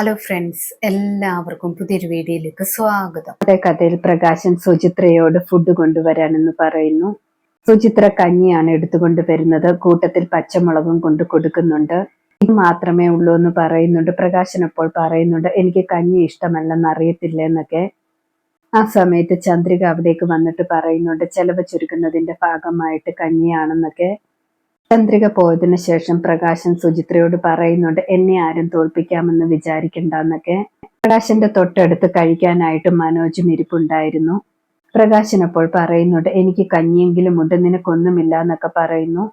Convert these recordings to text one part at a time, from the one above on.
Hello friends എല്ലാവർക്കും പുതിയൊരു വീഡിയോയിലേക്ക് സ്വാഗതം. അതേ കഥയിൽ പ്രകാശൻ സുചിത്രയോട് ഫുഡ് കൊണ്ടുവരാനെന്ന് പറയുന്നു. സുചിത്ര കഞ്ഞിയാണ് എടുത്തുകൊണ്ട് വരുന്നത്. കൂട്ടത്തിൽ പച്ചമുളകും കൊണ്ട് കൊടുക്കുന്നുണ്ട്. ഇത് മാത്രമേ ഉള്ളൂ എന്ന് പറയുന്നുണ്ട്. പ്രകാശൻ അപ്പോൾ പറയുന്നുണ്ട് എനിക്ക് കഞ്ഞി ഇഷ്ടമല്ലെന്ന് അറിയത്തില്ല എന്നൊക്കെ ആ സമയത്ത് ചന്ദ്രിക അവിടേക്ക് വന്നിട്ട് പറയുന്നുണ്ട് ചെലവ് ചുരുക്കുന്നതിന്റെ ഭാഗമായിട്ട് കഞ്ഞിയാണെന്നൊക്കെ. ചന്ദ്രിക പോയതിനു ശേഷം പ്രകാശൻ സുചിത്രയോട് പറയുന്നുണ്ട് എന്നെ ആരും തോൽപ്പിക്കാമെന്ന് വിചാരിക്കണ്ടെന്നൊക്കെ. പ്രകാശന്റെ തൊട്ടടുത്ത് കഴിക്കാനായിട്ട് മനോജും ഇരിപ്പുണ്ടായിരുന്നു. പ്രകാശൻ അപ്പോൾ പറയുന്നുണ്ട് എനിക്ക് കഞ്ഞിയെങ്കിലും ഉണ്ട് നിനക്കൊന്നുമില്ല എന്നൊക്കെ പറയുന്നു.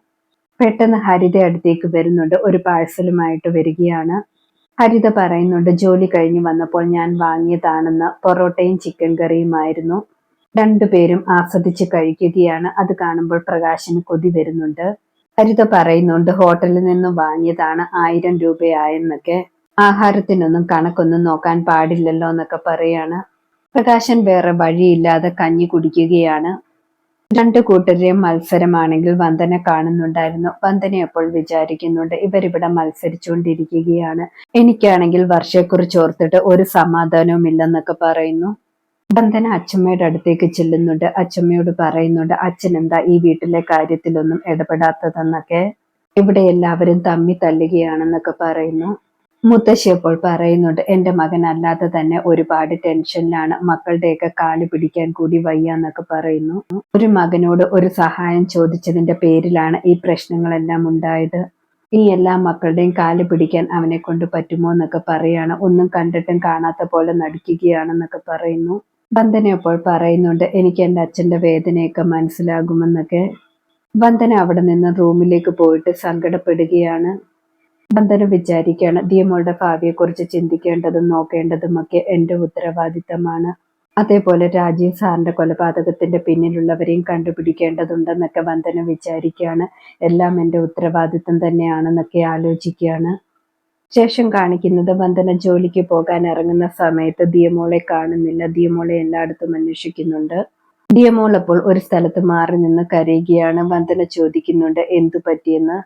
പെട്ടെന്ന് ഹരിത അടുത്തേക്ക് വരുന്നുണ്ട് ഒരു പാഴ്സലുമായിട്ട് വരികയാണ്. ഹരിത പറയുന്നുണ്ട് ജോലി കഴിഞ്ഞ് വന്നപ്പോൾ ഞാൻ വാങ്ങിയതാണെന്ന് പൊറോട്ടയും ചിക്കൻ കറിയുമായിരുന്നു. രണ്ടുപേരും ആസ്വദിച്ച് കഴിക്കുകയാണ്. അത് കാണുമ്പോൾ പ്രകാശന് കൊതി വരുന്നുണ്ട്. ഹരിത പറയുന്നുണ്ട് ഹോട്ടലിൽ നിന്നും വാങ്ങിയതാണ് ആയിരം രൂപയായെന്നൊക്കെ. ആഹാരത്തിനൊന്നും കണക്കൊന്നും നോക്കാൻ പാടില്ലല്ലോ എന്നൊക്കെ പറയാണ്. പ്രകാശൻ വേറെ വഴിയില്ലാതെ കഞ്ഞി കുടിക്കുകയാണ്. രണ്ടു കൂട്ടരെയും മത്സരമാണെങ്കിൽ വന്ദന കാണുന്നുണ്ടായിരുന്നു. വന്ദന അപ്പോൾ വിചാരിക്കുന്നുണ്ട് ഇവരിവിടെ മത്സരിച്ചുകൊണ്ടിരിക്കുകയാണ്. എനിക്കാണെങ്കിൽ വർഷയെക്കുറിച്ച് ഓർത്തിട്ട് ഒരു സമാധാനവും ഇല്ലെന്നൊക്കെ പറയുന്നു. വന്ദന അച്ഛമ്മയുടെ അടുത്തേക്ക് ചെല്ലുന്നുണ്ട്. അച്ഛമ്മയോട് പറയുന്നുണ്ട് അച്ഛൻ എന്താ ഈ വീട്ടിലെ കാര്യത്തിലൊന്നും ഇടപെടാത്തതെന്നൊക്കെ? ഇവിടെ എല്ലാവരും തമ്മി തല്ലുകയാണെന്നൊക്കെ പറയുന്നു. മുത്തശ്ശി അപ്പോൾ പറയുന്നുണ്ട് എന്റെ മകൻ അല്ലാതെ തന്നെ ഒരുപാട് ടെൻഷനിലാണ്. മക്കളുടെയൊക്കെ കാൽ പിടിക്കാൻ കൂടി വയ്യ എന്നൊക്കെ പറയുന്നു. ഒരു മകനോട് ഒരു സഹായം ചോദിച്ചതിന്റെ പേരിലാണ് ഈ പ്രശ്നങ്ങളെല്ലാം ഉണ്ടായത്. ഈ എല്ലാ മക്കളുടെയും കാൽ പിടിക്കാൻ അവനെ കൊണ്ട് പറ്റുമോ എന്നൊക്കെ പറയാണ്. ഒന്നും കണ്ടിട്ടും കാണാത്ത പോലെ നടിക്കുകയാണെന്നൊക്കെ പറയുന്നു. വന്ദന അപ്പോൾ പറയുന്നുണ്ട് എനിക്ക് എന്റെ അച്ഛന്റെ വേദനയൊക്കെ മനസ്സിലാകുമെന്നൊക്കെ. വന്ദന അവിടെ നിന്ന് റൂമിലേക്ക് പോയിട്ട് സങ്കടപ്പെടുകയാണ്. വന്ദന വിചാരിക്കുകയാണ് ദിയമോളുടെ ഭാവിയെക്കുറിച്ച് ചിന്തിക്കേണ്ടതും നോക്കേണ്ടതുമൊക്കെ എന്റെ ഉത്തരവാദിത്തമാണ്. അതേപോലെ രാജീവ് സാറിന്റെ കൊലപാതകത്തിന്റെ പിന്നിലുള്ളവരെയും കണ്ടുപിടിക്കേണ്ടതുണ്ടെന്നൊക്കെ വന്ദന വിചാരിക്കുകയാണ്. എല്ലാം എന്റെ ഉത്തരവാദിത്തം തന്നെയാണെന്നൊക്കെ ആലോചിക്കുകയാണ്. ശേഷം കാണിക്കുന്നത് വന്ദന ജോലിക്ക് പോകാൻ ഇറങ്ങുന്ന സമയത്ത് ദിയമോളെ കാണുന്നില്ല. ദിയമോളെ എല്ലായിടത്തും അന്വേഷിക്കുന്നുണ്ട്. ദിയമോൾ അപ്പോൾ ഒരു സ്ഥലത്ത് മാറി നിന്ന് കരയുകയാണ്. വന്ദന ചോദിക്കുന്നുണ്ട് എന്തു പറ്റിയെന്ന്?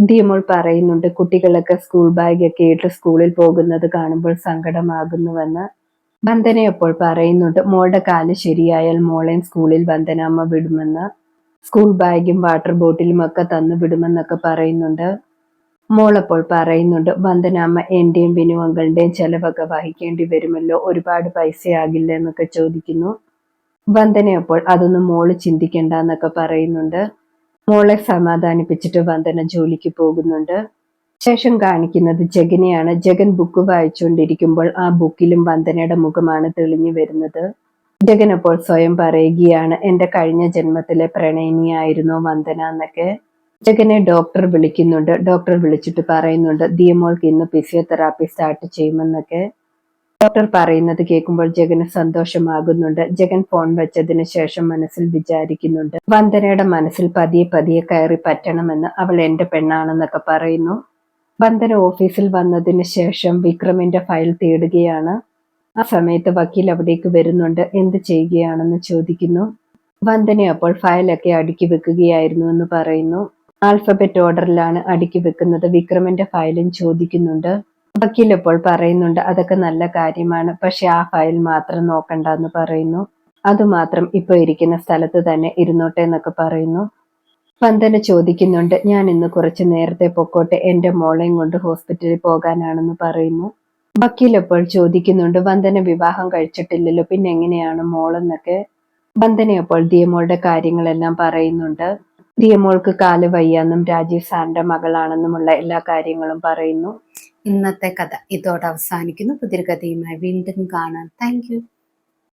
ദിയമോൾ പറയുന്നുണ്ട് കുട്ടികളൊക്കെ സ്കൂൾ ബാഗൊക്കെ ഇട്ട് സ്കൂളിൽ പോകുന്നത് കാണുമ്പോൾ സങ്കടമാകുന്നുവെന്ന്. വന്ദന അപ്പോൾ പറയുന്നുണ്ട് മോളുടെ കാൽ ശരിയായാൽ മോളെയും സ്കൂളിൽ വന്ദന അമ്മ വിടുമെന്ന്. സ്കൂൾ ബാഗും വാട്ടർ ബോട്ടിലും ഒക്കെ തന്നു വിടുമെന്നൊക്കെ പറയുന്നുണ്ട്. മോളപ്പോൾ പറയുന്നുണ്ട് വന്ദനാമ്മ എന്റെയും ബിനു അങ്കളുടെയും ചെലവൊക്കെ വഹിക്കേണ്ടി വരുമല്ലോ ഒരുപാട് പൈസയാകില്ല എന്നൊക്കെ ചോദിക്കുന്നു. വന്ദനയപ്പോൾ അതൊന്നും മോൾ ചിന്തിക്കണ്ട എന്നൊക്കെ പറയുന്നുണ്ട്. മോളെ സമാധാനിപ്പിച്ചിട്ട് വന്ദന ജോലിക്ക് പോകുന്നുണ്ട്. ശേഷം കാണിക്കുന്നത് ജഗനെയാണ്. ജഗൻ ബുക്ക് വായിച്ചുകൊണ്ടിരിക്കുമ്പോൾ ആ ബുക്കിലും വന്ദനയുടെ മുഖമാണ് തെളിഞ്ഞു വരുന്നത്. ജഗൻ അപ്പോൾ സ്വയം പറയുകയാണ് എന്റെ കഴിഞ്ഞ ജന്മത്തിലെ പ്രണയിനിയായിരുന്നു വന്ദന എന്നൊക്കെ. ജഗനെ ഡോക്ടർ വിളിക്കുന്നുണ്ട്. ഡോക്ടർ വിളിച്ചിട്ട് പറയുന്നുണ്ട് ദിയമോൾക്ക് ഇന്ന് ഫിസിയോതെറാപ്പി സ്റ്റാർട്ട് ചെയ്യുമെന്നൊക്കെ. ഡോക്ടർ പറയുന്നത് കേൾക്കുമ്പോൾ ജഗന് സന്തോഷമാകുന്നുണ്ട്. ജഗൻ ഫോൺ വെച്ചതിന് ശേഷം മനസ്സിൽ വിചാരിക്കുന്നുണ്ട് വന്ദനയുടെ മനസ്സിൽ പതിയെ പതിയെ കയറി പറ്റണമെന്ന് അവൾ എന്റെ പെണ്ണാണെന്നൊക്കെ പറയുന്നു. വന്ദന ഓഫീസിൽ വന്നതിന് ശേഷം വിക്രമിന്റെ ഫയൽ തേടുകയാണ്. ആ സമയത്ത് വക്കീൽ അവിടേക്ക് വരുന്നുണ്ട് എന്ത് ചെയ്യുകയാണെന്ന് ചോദിക്കുന്നു. വന്ദന അപ്പോൾ ഫയലൊക്കെ അടുക്കി വെക്കുകയായിരുന്നു എന്ന് പറയുന്നു. ആൽഫബറ്റ് ഓർഡറിലാണ് അടുക്കി വെക്കുന്നത്. വിക്രമിന്റെ ഫയലും ചോദിക്കുന്നുണ്ട്. വക്കീൽ ഇപ്പോൾ പറയുന്നുണ്ട് അതൊക്കെ നല്ല കാര്യമാണ്. പക്ഷെ ആ ഫയൽ മാത്രം നോക്കണ്ട എന്ന് പറയുന്നു അതുമാത്രം ഇപ്പൊ ഇരിക്കുന്ന സ്ഥലത്ത് തന്നെ ഇരുന്നോട്ടെ എന്നൊക്കെ പറയുന്നു. വന്ദന ചോദിക്കുന്നുണ്ട് ഞാൻ ഇന്ന് കുറച്ച് നേരത്തെ പൊക്കോട്ടെ. എന്റെ മോളെയും കൊണ്ട് ഹോസ്പിറ്റലിൽ പോകാനാണെന്ന് പറയുന്നു. വക്കീൽ ഇപ്പോൾ ചോദിക്കുന്നുണ്ട് വന്ദന വിവാഹം കഴിച്ചിട്ടില്ലല്ലോ. പിന്നെ എങ്ങനെയാണ് മോളെന്നൊക്കെ? വന്ദന അപ്പോൾ ദിയമോളുടെ കാര്യങ്ങളെല്ലാം പറയുന്നുണ്ട്. ദിയമോൾക്ക് കാൽ വയ്യാന്നും രാജീവ് സാറിന്റെ മകളാണെന്നുമുള്ള എല്ലാ കാര്യങ്ങളും പറയുന്നു. ഇന്നത്തെ കഥ ഇതോടെ അവസാനിക്കുന്നു. പുതിയ കഥയുമായി വീണ്ടും കാണാം. താങ്ക്